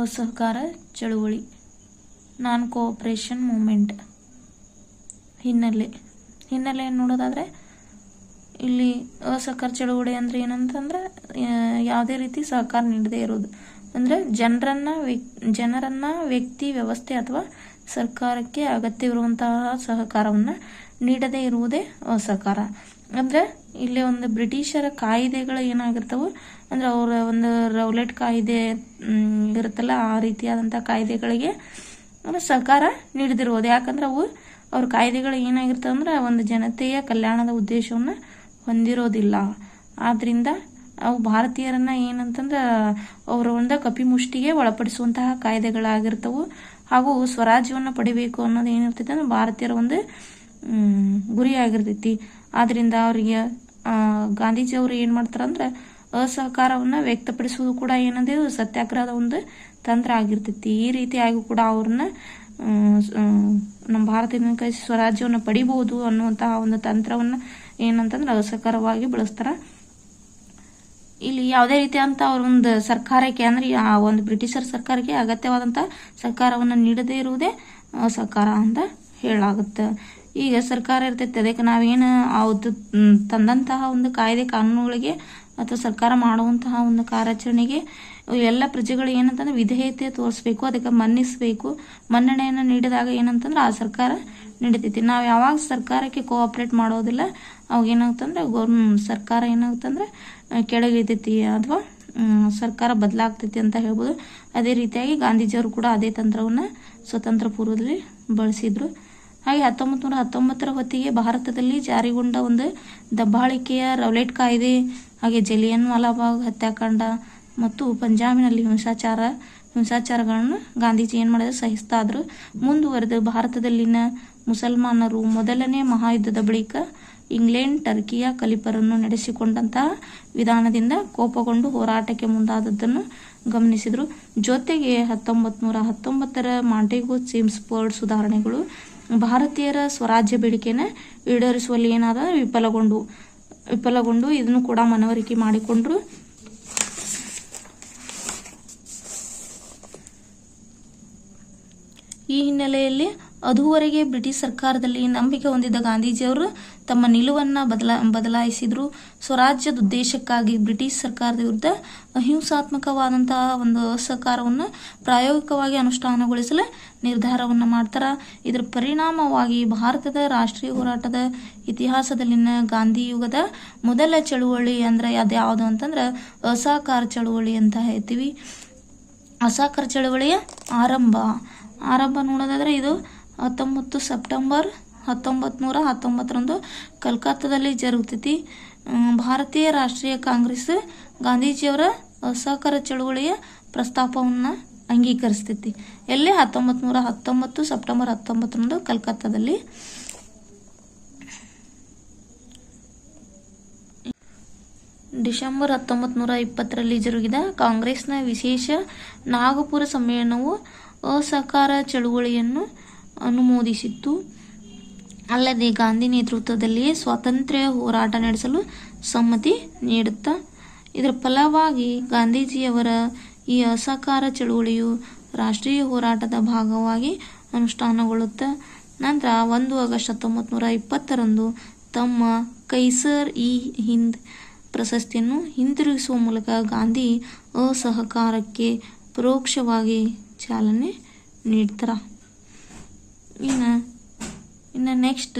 ಅಸಹಕಾರ, ಚಳುವಳಿ. ನಾನ್ cooperation moment ಹಿನ್ನೆಲೆ. ಹಿನ್ನೆಲೆ ನೋಡೋದಾದರೆ, ಇಲ್ಲಿ ಅಸಹಕಾರ, ಚಳುವಳಿ ಅಂದರೆ ಏನಂತಂದ್ರೆ ಯಾವುದೇ ರೀತಿ ಸಹಕಾರ ನೀಡದೇ ಇರೋದು. ಅಂದರೆ ಜನರನ್ನು ವ್ಯಕ್, ಜನರನ್ನು ವ್ಯಕ್ತಿ ವ್ಯವಸ್ಥೆ ಅಥವಾ ಸರ್ಕಾರಕ್ಕೆ ಅಗತ್ಯವಿರುವಂತಹ ಸಹಕಾರವನ್ನು ನೀಡದೇ ಇರುವುದೇ ಅಸಹಕಾರ ಅಂದ್ರೆ ಇಲ್ಲಿ ಒಂದು ಬ್ರಿಟಿಷರ ಕಾಯಿದೆಗಳು ಏನಾಗಿರ್ತವೆ, ಅಂದ್ರೆ ಅವರ ಒಂದು ರೌಲೆಟ್ ಕಾಯ್ದೆ ಇರುತ್ತಲ್ಲ, ಆ ರೀತಿಯಾದಂಥ ಕಾಯ್ದೆಗಳಿಗೆ ಸಹಕಾರ ನೀಡದಿರುವುದು. ಯಾಕಂದ್ರೆ ಅವು, ಅವ್ರ ಕಾಯ್ದೆಗಳು ಏನಾಗಿರ್ತವೆ ಅಂದ್ರೆ, ಒಂದು ಜನತೆಯ ಕಲ್ಯಾಣದ ಉದ್ದೇಶವನ್ನು ಹೊಂದಿರೋದಿಲ್ಲ. ಆದ್ದರಿಂದ ಅವು ಭಾರತೀಯರನ್ನ ಏನಂತಂದ್ರೆ, ಅವರ ಒಂದು ಕಪಿಮುಷ್ಟಿಗೆ ಒಳಪಡಿಸುವಂತಹ ಕಾಯ್ದೆಗಳಾಗಿರ್ತವು. ಹಾಗೂ ಸ್ವರಾಜ್ಯವನ್ನು ಪಡಿಬೇಕು ಅನ್ನೋದು ಏನಿರ್ತೈತೆ ಅಂದ್ರೆ, ಭಾರತೀಯರ ಒಂದು ಗುರಿಯಾಗಿರ್ತೈತಿ ಆದ್ದರಿಂದ ಅವರಿಗೆ ಗಾಂಧೀಜಿ ಅವರು ಏನು ಮಾಡ್ತಾರಂದ್ರೆ ಅಸಹಕಾರವನ್ನ ವ್ಯಕ್ತಪಡಿಸುವುದು ಕೂಡ ಏನಂದ್ರೆ ಸತ್ಯಾಗ್ರಹದ ಒಂದು ತಂತ್ರ ಆಗಿರ್ತೈತಿ. ಈ ರೀತಿಯಾಗಿ ಕೂಡ ಅವ್ರನ್ನ ನಮ್ಮ ಭಾರತದಿಂದ ಕೈ ಸ್ವರಾಜ್ಯವನ್ನು ಪಡಿಬಹುದು ಅನ್ನುವಂತಹ ಒಂದು ತಂತ್ರವನ್ನು ಏನಂತಂದ್ರೆ ಅಸಹಕಾರವಾಗಿ ಬಳಸ್ತಾರ. ಇಲ್ಲಿ ಯಾವುದೇ ರೀತಿಯಂತ ಅವ್ರ ಒಂದು ಸರ್ಕಾರಕ್ಕೆ ಅಂದ್ರೆ, ಆ, ಒಂದು ಬ್ರಿಟಿಷರ್ ಸರ್ಕಾರಕ್ಕೆ ಅಗತ್ಯವಾದಂಥ ಸರ್ಕಾರವನ್ನು ನೀಡದೇ ಇರುವುದೇ ಅಸಹಕಾರ ಅಂತ ಹೇಳಾಗುತ್ತೆ ಈಗ ಸರ್ಕಾರ ಇರ್ತೈತೆ ಅದಕ್ಕೆ ನಾವೇನು ಅವತ್ತು ತಂದಂತಹ ಒಂದು ಕಾಯ್ದೆ ಕಾನೂನುಗಳಿಗೆ ಅಥವಾ ಸರ್ಕಾರ ಮಾಡುವಂತಹ ಒಂದು ಕಾರ್ಯಾಚರಣೆಗೆ ಎಲ್ಲ ಪ್ರಜೆಗಳು ಏನಂತಂದ್ರೆ ವಿಧೇಯತೆ ತೋರಿಸ್ಬೇಕು ಅದಕ್ಕೆ ಮನ್ನಿಸಬೇಕು. ಮನ್ನಣೆಯನ್ನು ನೀಡಿದಾಗ ಏನಂತಂದ್ರೆ ಆ ಸರ್ಕಾರ ನಡೀತೈತಿ. ನಾವು ಯಾವಾಗ ಸರ್ಕಾರಕ್ಕೆ ಕೋಆಪ್ರೇಟ್ ಮಾಡೋದಿಲ್ಲ ಅವಾಗ ಏನಾಗುತ್ತಂದ್ರೆ ಗೌರ್ಮೆಂಟ್ ಸರ್ಕಾರ ಏನಾಗುತ್ತಂದ್ರೆ ಆ, ಕೆಳಗಿಳಿತೈತಿ ಅಥವಾ ಸರ್ಕಾರ ಬದಲಾಗ್ತೈತಿ ಅಂತ ಹೇಳ್ಬೋದು. ಅದೇ ರೀತಿಯಾಗಿ ಗಾಂಧೀಜಿಯವರು ಕೂಡ ಅದೇ ತಂತ್ರವನ್ನು ಸ್ವತಂತ್ರ ಪೂರ್ವದಲ್ಲಿ ಬಳಸಿದ್ರು. ಹಾಗೆ ಹತ್ತೊಂಬತ್ತು ನೂರ ಹತ್ತೊಂಬತ್ತರ ಹೊತ್ತಿಗೆ ಭಾರತದಲ್ಲಿ ಜಾರಿಗೊಂಡ ಒಂದು ದಬ್ಬಾಳಿಕೆಯ ರೌಲೆಟ್ ಕಾಯ್ದೆ, ಹಾಗೆ ಜಲಿಯನ್ ವಾಲಾಬಾಗ್ ಹತ್ಯಾಕಾಂಡ ಮತ್ತು ಪಂಜಾಬಿನಲ್ಲಿ ಹಿಂಸಾಚಾರ, ಹಿಂಸಾಚಾರಗಳನ್ನು ಗಾಂಧೀಜಿ ಏನು ಮಾಡಿದ್ರು? ಸಹಿಸ್ತಾ ಇದ್ರು ಮುಂದುವರೆದು ಭಾರತದಲ್ಲಿನ ಮುಸಲ್ಮಾನರು ಮೊದಲನೇ ಮಹಾಯುದ್ಧದ ಬಳಿಕ ಇಂಗ್ಲೆಂಡ್, ಟರ್ಕಿಯ ಕಲಿಪರನ್ನು ನಡೆಸಿಕೊಂಡಂತಹ ವಿಧಾನದಿಂದ ಕೋಪಗೊಂಡು ಹೋರಾಟಕ್ಕೆ ಮುಂದಾದದ್ದನ್ನು ಗಮನಿಸಿದರು. ಜೊತೆಗೆ ಹತ್ತೊಂಬತ್ತು ನೂರ ಹತ್ತೊಂಬತ್ತರ ಮಾಂಟೆಗೋ ಚೇಮ್ಸ್ಬರ್ಡ್ ಸುಧಾರಣೆಗಳು ಭಾರತೀಯರ ಸ್ವರಾಜ್ಯ ಬೇಡಿಕೆನ ಈಡೇರಿಸುವಲ್ಲಿ ಏನಾದ ವಿಫಲಗೊಂಡು ವಿಫಲಗೊಂಡು ಇದನ್ನು ಕೂಡ ಮನವರಿಕೆ ಮಾಡಿಕೊಂಡ್ರು. ಈ ಹಿನ್ನೆಲೆಯಲ್ಲಿ ಅದುವರೆಗೆ ಬ್ರಿಟಿಷ್ ಸರ್ಕಾರದಲ್ಲಿ ನಂಬಿಕೆ ಹೊಂದಿದ್ದ ಗಾಂಧೀಜಿಯವರು ತಮ್ಮ ನಿಲುವನ್ನು ಬದಲಾ, ಬದಲಾಯಿಸಿದ್ರು. ಸ್ವರಾಜ್ಯದ ಉದ್ದೇಶಕ್ಕಾಗಿ ಬ್ರಿಟಿಷ್ ಸರ್ಕಾರದ ವಿರುದ್ಧ ಅಹಿಂಸಾತ್ಮಕವಾದಂತಹ ಒಂದು ಸಹಕಾರವನ್ನು ಪ್ರಾಯೋಗಿಕವಾಗಿ ಅನುಷ್ಠಾನಗೊಳಿಸಲು ನಿರ್ಧಾರವನ್ನು ಮಾಡ್ತಾರೆ. ಇದರ ಪರಿಣಾಮವಾಗಿ ಭಾರತದ ರಾಷ್ಟ್ರೀಯ ಹೋರಾಟದ ಇತಿಹಾಸದಲ್ಲಿನ ಗಾಂಧಿ ಯುಗದ ಮೊದಲ ಚಳುವಳಿ ಅಂದ್ರೆ ಅದ್ಯಾವುದು ಅಂತಂದ್ರೆ ಅಸಹಕಾರ ಚಳುವಳಿ ಅಂತ ಹೇಳ್ತೀವಿ. ಅಸಹಕಾರ ಚಳುವಳಿಯ ಆರಂಭ. ಆರಂಭ ನೋಡೋದಾದ್ರೆ ಇದು ಹತ್ತೊಂಬತ್ತು ಸೆಪ್ಟೆಂಬರ್ ಹತ್ತೊಂಬತ್ತು ನೂರ ಹತ್ತೊಂಬತ್ತರಂದು ಕಲ್ಕತ್ತಾದಲ್ಲಿ ಜರುಗ್ತೈತಿ ಹ್ಮ್, ಭಾರತೀಯ ರಾಷ್ಟ್ರೀಯ ಕಾಂಗ್ರೆಸ್ ಗಾಂಧೀಜಿಯವರ ಅಸಹಕಾರ ಚಳುವಳಿಯ ಪ್ರಸ್ತಾಪವನ್ನು ಅಂಗೀಕರಿಸ್ತೈತಿ ಎಲ್ಲಿ? ಹತ್ತೊಂಬತ್ತು ನೂರ ಹತ್ತೊಂಬತ್ತು ಸೆಪ್ಟೆಂಬರ್ ಹತ್ತೊಂಬತ್ತರಂದು ಕಲ್ಕತ್ತಾದಲ್ಲಿ. ಡಿಸೆಂಬರ್ ಹತ್ತೊಂಬತ್ತು ನೂರ ಇಪ್ಪತ್ತರಲ್ಲಿ ಜರುಗಿದ ಕಾಂಗ್ರೆಸ್ನ ವಿಶೇಷ ನಾಗಪುರ ಸಮ್ಮೇಳನವು ಅಸಹಕಾರ ಚಳುವಳಿಯನ್ನು ಅನುಮೋದಿಸಿತ್ತು. ಅಲ್ಲದೆ ಗಾಂಧಿ ನೇತೃತ್ವದಲ್ಲಿಯೇ ಸ್ವಾತಂತ್ರ್ಯ ಹೋರಾಟ ನಡೆಸಲು ಸಮ್ಮತಿ ನೀಡುತ್ತಾ, ಇದರ ಫಲವಾಗಿ ಗಾಂಧೀಜಿಯವರ ಈ ಅಸಹಕಾರ ಚಳುವಳಿಯು ರಾಷ್ಟ್ರೀಯ ಹೋರಾಟದ ಭಾಗವಾಗಿ ಅನುಷ್ಠಾನಗೊಳ್ಳುತ್ತಾ, ನಂತರ ಒಂದು ಆಗಸ್ಟ್ ಹತ್ತೊಂಬತ್ತು ನೂರ ಇಪ್ಪತ್ತರಂದು ತಮ್ಮ ಕೈಸರ್ ಇ ಹಿಂದ್ ಪ್ರಶಸ್ತಿಯನ್ನು ಹಿಂತಿರುಗಿಸುವ ಮೂಲಕ ಗಾಂಧಿ ಅಸಹಕಾರಕ್ಕೆ ಪರೋಕ್ಷವಾಗಿ ಚಾಲನೆ ನೀಡ್ತಾರ? ಇನ್ನು ಇನ್ನು ನೆಕ್ಸ್ಟ್